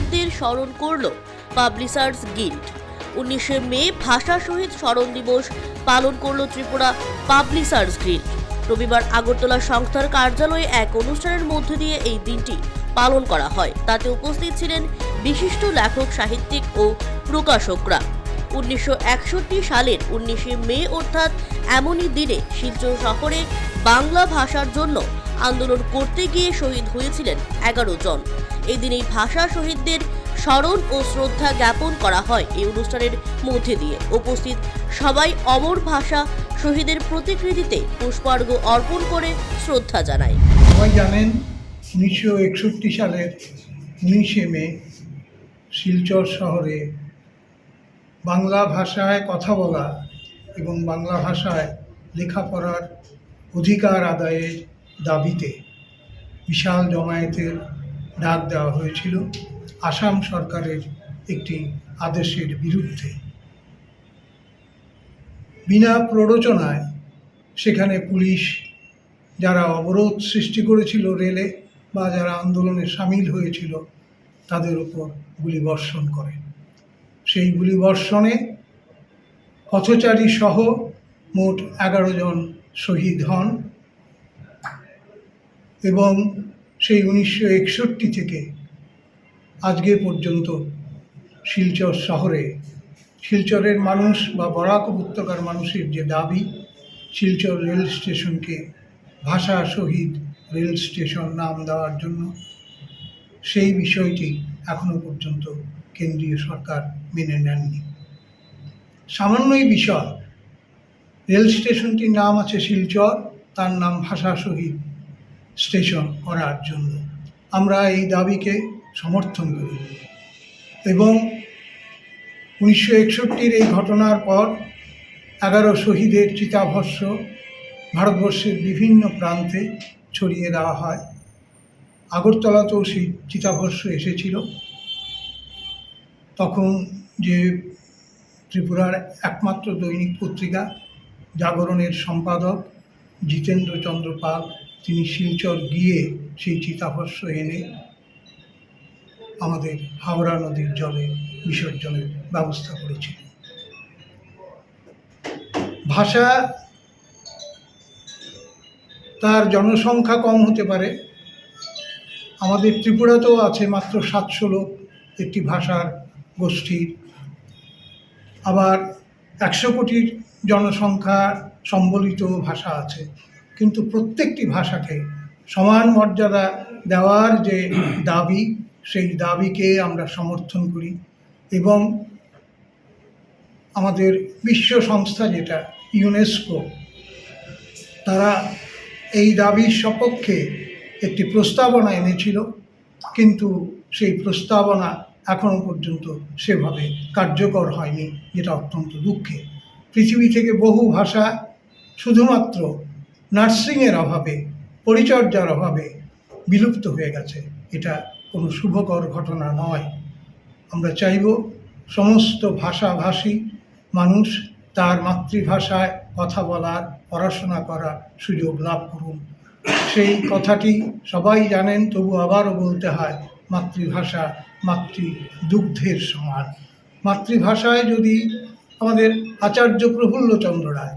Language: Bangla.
শহীদদের স্মরণ করল পাবলিসার্স গিল্ড। উনিশে মে ভাষা শহীদ স্মরণ দিবস পালন করল ত্রিপুরা পাবলিসার্স গিল্ড। রবিবার আগরতলা সংস্থার কার্যালয়ে এক অনুষ্ঠানের মধ্য দিয়ে এই দিনটি পালন করা হয়। তাতে উপস্থিত ছিলেন বিশিষ্ট লেখক, সাহিত্যিক ও প্রকাশকরা। উনিশশো একষট্টি সালের উনিশে মে অর্থাৎ এমনই দিনে শিলচর শহরে বাংলা ভাষার জন্য আন্দোলন করতে গিয়ে শহীদ হয়েছিলেন এগারো জন। এদিন এই ভাষা শহীদদের স্মরণ ও শ্রদ্ধা জ্ঞাপন করা হয় এই অনুষ্ঠানের মধ্যে দিয়ে। উপস্থিত সবাই অমর ভাষা শহীদের প্রতিকৃতিতে পুষ্পার্ঘ অর্পণ করে শ্রদ্ধা জানায়। সবাই জানেন, উনিশশো একষট্টি সালের উনিশে মে শিলচর শহরে বাংলা ভাষায় কথা বলা এবং বাংলা ভাষায় লেখাপড়ার অধিকার আদায়ের দাবিতে বিশাল জমায়েতের ডাক দেওয়া হয়েছিল। আসাম সরকারের একটি আদেশের বিরুদ্ধে। বিনা প্ররোচনায় সেখানে পুলিশ যারা অবরোধ সৃষ্টি করেছিল রেলে বা যারা আন্দোলনে সামিল হয়েছিল, তাদের উপর গুলিবর্ষণ করে। সেই গুলিবর্ষণে পথচারী সহ মোট এগারো জন শহীদ হন। এবং সেই উনিশশো একষট্টি থেকে আজকে পর্যন্ত শিলচর শহরে, শিলচরের মানুষ বা বরাক উপত্যকার মানুষের যে দাবি, শিলচর রেল স্টেশনকে ভাষা শহীদ রেল স্টেশন নাম দেওয়ার জন্য, সেই বিষয়টি এখনও পর্যন্ত কেন্দ্রীয় সরকার মেনে নেননি। সামান্যই বিষয়, রেল স্টেশনটির নাম আছে শিলচর, তার নাম ভাষা শহীদ স্টেশন করার জন্য। আমরা এই দাবিকে সমর্থন করি। এবং উনিশশো একষট্টির এই ঘটনার পর এগারো শহীদের চিতাভস্য ভারতবর্ষের বিভিন্ন প্রান্তে ছড়িয়ে দেওয়া হয়। আগরতলাতেও সেই চিতাভস্য এসেছিল। তখন যে ত্রিপুরার একমাত্র দৈনিক পত্রিকা জাগরণের সম্পাদক জিতেন্দ্র চন্দ্র পাল তিনি শিলচর গিয়ে সেই চিতাভস্য এনে আমাদের হাওড়া নদীর জলে বিসর্জনের ব্যবস্থা করেছিলেন। ভাষা তার জনসংখ্যা কম হতে পারে। আমাদের ত্রিপুরাতেও আছে মাত্র সাতশো লোক একটি ভাষার গোষ্ঠীর আবার একশো কোটির জনসংখ্যা সম্বলিত ভাষা আছে। কিন্তু প্রত্যেকটি ভাষাকে সমান মর্যাদা দেওয়ার যে দাবি, সেই দাবিকে আমরা সমর্থন করি এবং আমাদের বিশ্ব সংস্থা যেটা ইউনেস্কো তারা এই দাবির সপক্ষে একটি প্রস্তাবনা এনেছিল, কিন্তু সেই প্রস্তাবনা এখনও পর্যন্ত সেভাবে কার্যকর হয়নি, যেটা অত্যন্ত দুঃখে পৃথিবী থেকে বহু ভাষা শুধুমাত্র নার্সিংয়ের অভাবে, পরিচর্যার অভাবে বিলুপ্ত হয়ে গেছে। এটা কোনো শুভকর ঘটনা নয়। আমরা চাইব সমস্ত ভাষাভাষী মানুষ তার মাতৃভাষায় কথা বলার, পড়াশোনা করার সুযোগ লাভ করুন। সেই কথাটি সবাই জানেন, তবু আবারও বলতে হয়, মাতৃভাষা মাতৃ দুগ্ধের সমান। মাতৃভাষায় যদি আমাদের আচার্য প্রফুল্লচন্দ্র রায়